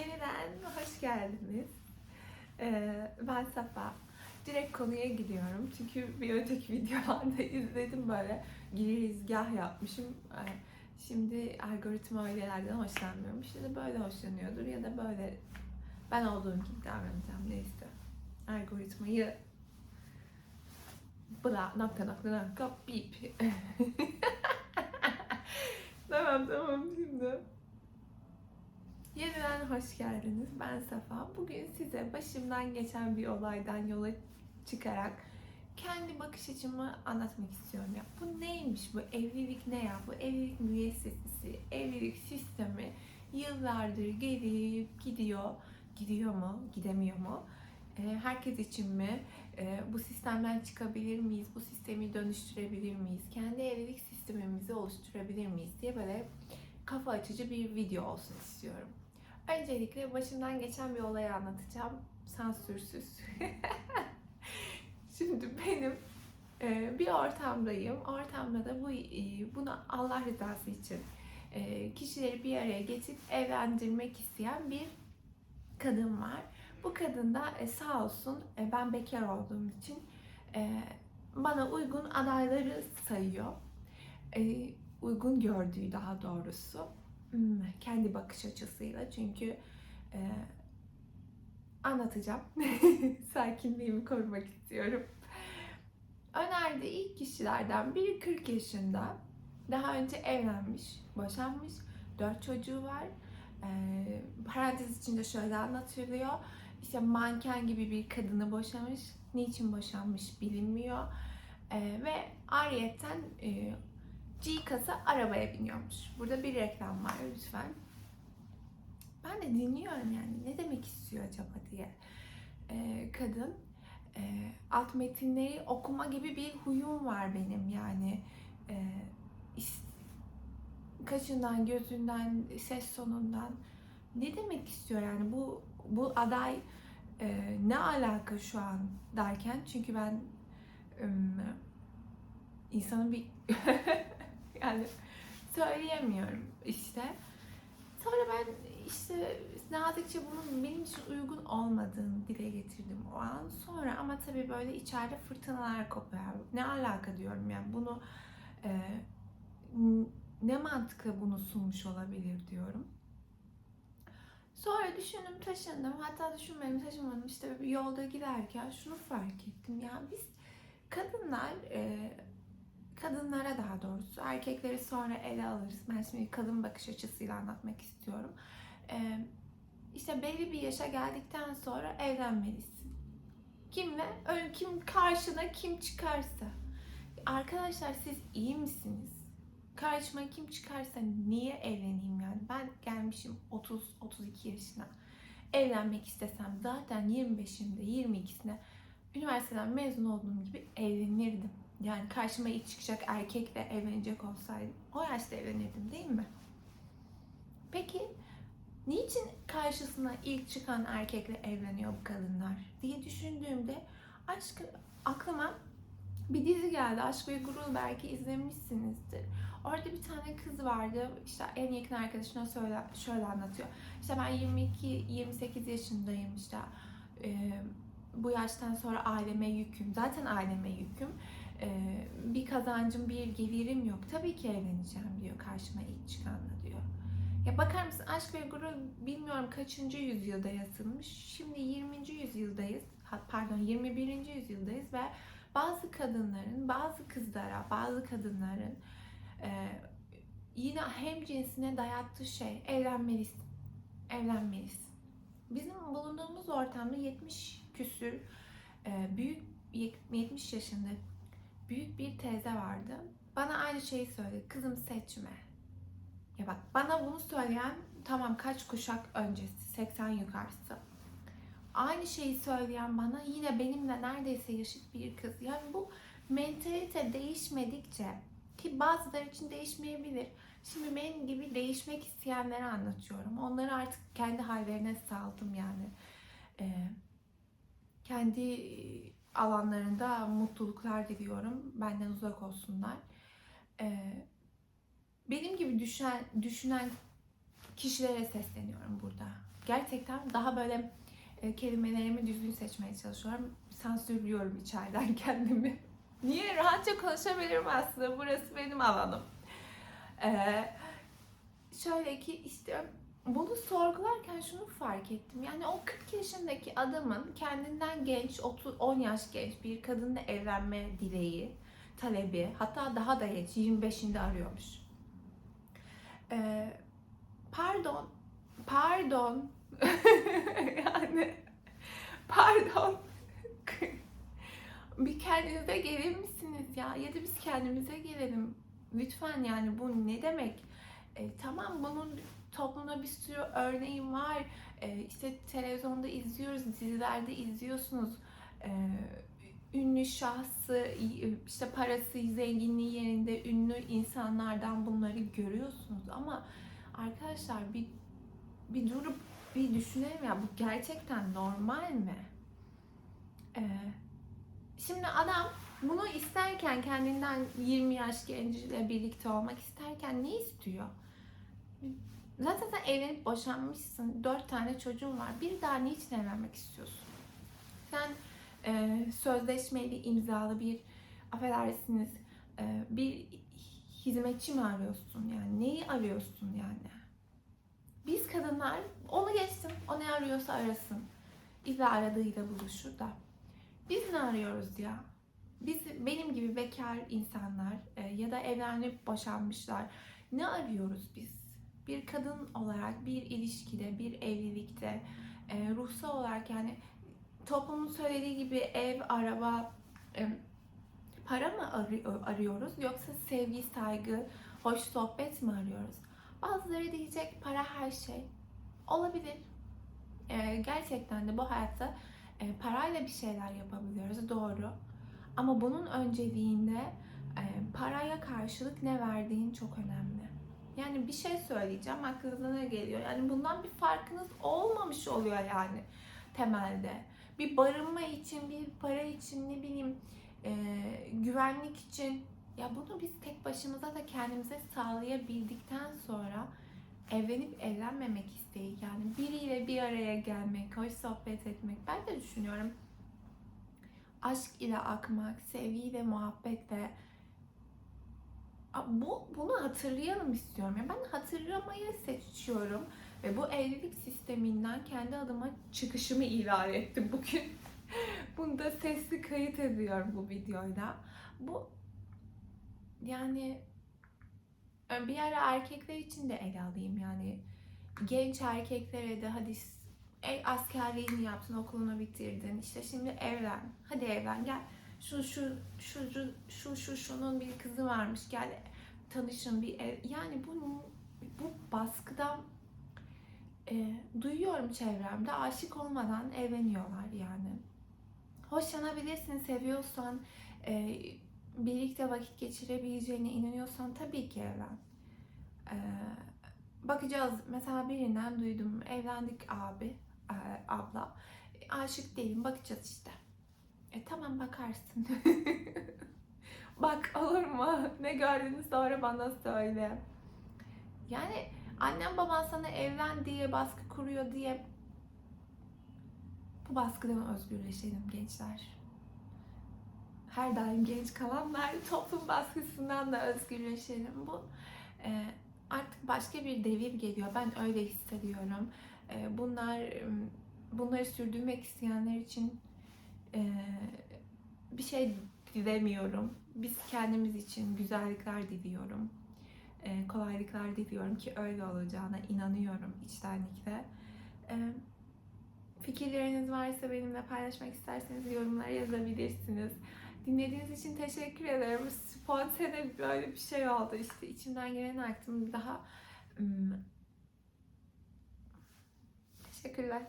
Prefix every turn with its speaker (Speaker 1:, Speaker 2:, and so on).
Speaker 1: Yeniden hoş geldiniz. Ee, ben Safa. Direkt konuya gidiyorum. Çünkü bir öteki videolarda izledim böyle girizgah yapmışım. Ee, Şimdi algoritma öylelerden hoşlanmıyormuş ya da böyle hoşlanıyordur ya da böyle ben olduğum gibi davranacağım neyse. Algoritmayı bla nokta nokta nokta bip. tamam tamam şimdi. Yeniden hoş geldiniz. Ben Safa. Bugün size başımdan geçen bir olaydan yola çıkarak kendi bakış açımı anlatmak istiyorum. Ya bu neymiş bu evlilik ne ya? Bu evlilik müessesesi, evlilik sistemi yıllardır gelip gidiyor. Gidiyor mu? Gidemiyor mu? Ee, herkes için mi? Ee, bu sistemden çıkabilir miyiz? Bu sistemi dönüştürebilir miyiz? Kendi evlilik sistemimizi oluşturabilir miyiz diye böyle kafa açıcı bir video olsun istiyorum. Öncelikle başımdan geçen bir olayı anlatacağım. Sansürsüz. Şimdi benim e, bir ortamdayım. Ortamda da bu e, bunu Allah rızası için e, kişileri bir araya getirip evlendirmek isteyen bir kadın var. Bu kadın da sağ olsun ben bekar olduğum için bana uygun adayları sayıyor. Uygun gördüğü daha doğrusu. Hmm, kendi bakış açısıyla çünkü e, anlatacağım. Sakinliğimi korumak istiyorum. Önerdiği ilk kişilerden biri 40 yaşında. Daha önce evlenmiş, boşanmış, 4 çocuğu var. E, parantez içinde şöyle anlatılıyor. İşte manken gibi bir kadını boşamış. Niçin boşanmış bilinmiyor. E, ve ariyetten e, G-Kasa arabaya biniyormuş. Burada bir reklam var lütfen. Ben de dinliyorum yani ne demek istiyor acaba diye. Ee, kadın e, alt metinleri okuma gibi bir huyum var benim yani. E, kaşından, gözünden, ses sonundan ne demek istiyor yani bu bu aday e, ne alaka şu an derken çünkü ben ım, insanın bir yani söyleyemiyorum işte. Sonra ben işte nazikçe bunun benim için uygun olmadığını dile getirdim o an. Sonra ama tabii böyle içeride fırtınalar kopuyor. Ne alaka diyorum yani bunu e, ne mantıkla bunu sunmuş olabilir diyorum. Sonra düşündüm taşındım. Hatta düşünmedim taşınmadım. İşte yolda giderken şunu fark ettim. Ya biz kadınlar e, kadınlara daha doğrusu erkekleri sonra ele alırız. Ben şimdi kadın bakış açısıyla anlatmak istiyorum. Ee, işte belli bir yaşa geldikten sonra evlenmelisin. Kimle? Öyle kim karşına kim çıkarsa. Arkadaşlar siz iyi misiniz? Karşıma kim çıkarsa niye evleneyim yani? Ben gelmişim 30-32 yaşına. Evlenmek istesem zaten 25'imde 22'sinde üniversiteden mezun olduğum gibi evlenirdim. Yani karşıma ilk çıkacak erkekle evlenecek olsaydım o yaşta evlenirdim değil mi? Peki niçin karşısına ilk çıkan erkekle evleniyor bu kadınlar diye düşündüğümde aşk aklıma bir dizi geldi. Aşk ve Gurur belki izlemişsinizdir. Orada bir tane kız vardı. İşte en yakın arkadaşına söyle, şöyle anlatıyor. İşte ben 22-28 yaşındayım işte. Ee, bu yaştan sonra aileme yüküm. Zaten aileme yüküm. Kazancım, bir gelirim yok. Tabii ki evleneceğim diyor karşıma ilk çıkanla diyor. Ya bakar mısın aşk ve gurur bilmiyorum kaçıncı yüzyılda yazılmış. Şimdi 20. yüzyıldayız. Pardon 21. yüzyıldayız ve bazı kadınların, bazı kızlara, bazı kadınların e, yine hem cinsine dayattığı şey evlenmelisin. Evlenmelisin. Bizim bulunduğumuz ortamda 70 küsür e, büyük 70 yaşında büyük bir teyze vardı. Bana aynı şeyi söyledi. Kızım seçme. Ya bak bana bunu söyleyen tamam kaç kuşak öncesi 80 yukarısı. Aynı şeyi söyleyen bana yine benimle neredeyse yaşıt bir kız. Yani bu mentalite değişmedikçe ki bazıları için değişmeyebilir. Şimdi benim gibi değişmek isteyenlere anlatıyorum. Onları artık kendi hallerine saldım yani. Ee, kendi alanlarında mutluluklar diliyorum. Benden uzak olsunlar. Ee, benim gibi düşen, düşünen kişilere sesleniyorum burada. gerçekten daha böyle e, kelimelerimi düzgün seçmeye çalışıyorum. Sansürlüyorum içeriden kendimi. Niye? Rahatça konuşabilirim aslında. Burası benim alanım. Ee, şöyle ki işte bunu sorgularken şunu fark ettim. Yani o 40 yaşındaki adamın kendinden genç, 30, 10 yaş genç bir kadınla evlenme dileği, talebi, hatta daha da genç, 25'inde arıyormuş. Ee, pardon, pardon, yani pardon, bir kendinize gelir misiniz ya? Ya da biz kendimize gelelim. Lütfen yani bu ne demek? E, tamam bunun toplumda bir sürü örneği var. E, işte televizyonda izliyoruz, dizilerde izliyorsunuz. E, ünlü şahsı, işte parası, zenginliği yerinde ünlü insanlardan bunları görüyorsunuz. Ama arkadaşlar bir bir durup bir düşünelim ya bu gerçekten normal mi? E, şimdi adam bunu isterken kendinden 20 yaş genciyle birlikte olmak isterken ne istiyor? Zaten sen evlenip boşanmışsın. Dört tane çocuğun var. Bir daha niçin evlenmek istiyorsun? Sen e, sözleşmeli, imzalı bir affedersiniz e, bir hizmetçi mi arıyorsun? Yani neyi arıyorsun yani? Biz kadınlar onu geçtim. O ne arıyorsa arasın. İlla aradığıyla buluşur da. Biz ne arıyoruz ya? Biz benim gibi bekar insanlar e, ya da evlenip boşanmışlar ne arıyoruz biz? Bir kadın olarak bir ilişkide, bir evlilikte e, ruhsal olarak yani toplumun söylediği gibi ev, araba, e, para mı arı- arıyoruz yoksa sevgi, saygı, hoş sohbet mi arıyoruz? Bazıları diyecek para her şey. Olabilir. E, gerçekten de bu hayatta e, parayla bir şeyler yapabiliyoruz. Doğru. Ama bunun önceliğinde e, paraya karşılık ne verdiğin çok önemli. Yani bir şey söyleyeceğim aklınıza ne geliyor? Yani bundan bir farkınız olmamış oluyor yani temelde. Bir barınma için, bir para için, ne bileyim e, güvenlik için ya bunu biz tek başımıza da kendimize sağlayabildikten sonra evlenip evlenmemek isteği yani biriyle bir araya gelmek, hoş sohbet etmek ben de düşünüyorum aşk ile akmak, sevgiyle, muhabbetle bu bunu hatırlayalım istiyorum. Yani ben hatırlamayı seçiyorum ve bu evlilik sisteminden kendi adıma çıkışımı ilan ettim bugün. Bunu da sesli kayıt ediyorum bu videoyla. Bu yani bir ara erkekler için de ele alayım yani genç erkeklere de hadi e, askerliğini yaptın, okulunu bitirdin. İşte şimdi evlen. Hadi evlen gel. Şu şu şu şu şu, şu şunun bir kızı varmış. Gel tanışın bir ev. Yani bu bu baskıdan e, duyuyorum çevremde. Aşık olmadan evleniyorlar yani. Hoşlanabilirsin, seviyorsan, e, birlikte vakit geçirebileceğine inanıyorsan tabii ki evlen. E, bakacağız. Mesela birinden duydum. Evlendik abi e, abla. Aşık değilim bakacağız işte. E tamam bakarsın. Bak olur mu? Ne gördüğünü sonra bana söyle. Yani annem baban sana evlen diye baskı kuruyor diye bu baskıdan özgürleşelim gençler. Her daim genç kalanlar toplum baskısından da özgürleşelim. Bu e, artık başka bir devir geliyor. Ben öyle hissediyorum. E, bunlar bunları sürdürmek isteyenler için e, bir şey dilemiyorum. Biz kendimiz için güzellikler diliyorum. E, kolaylıklar diliyorum ki öyle olacağına inanıyorum içtenlikle. Fikirleriniz varsa benimle paylaşmak isterseniz yorumlara yazabilirsiniz. Dinlediğiniz için teşekkür ederim. Spontane böyle bir şey oldu. İşte içimden gelen aktım daha Teşekkürler.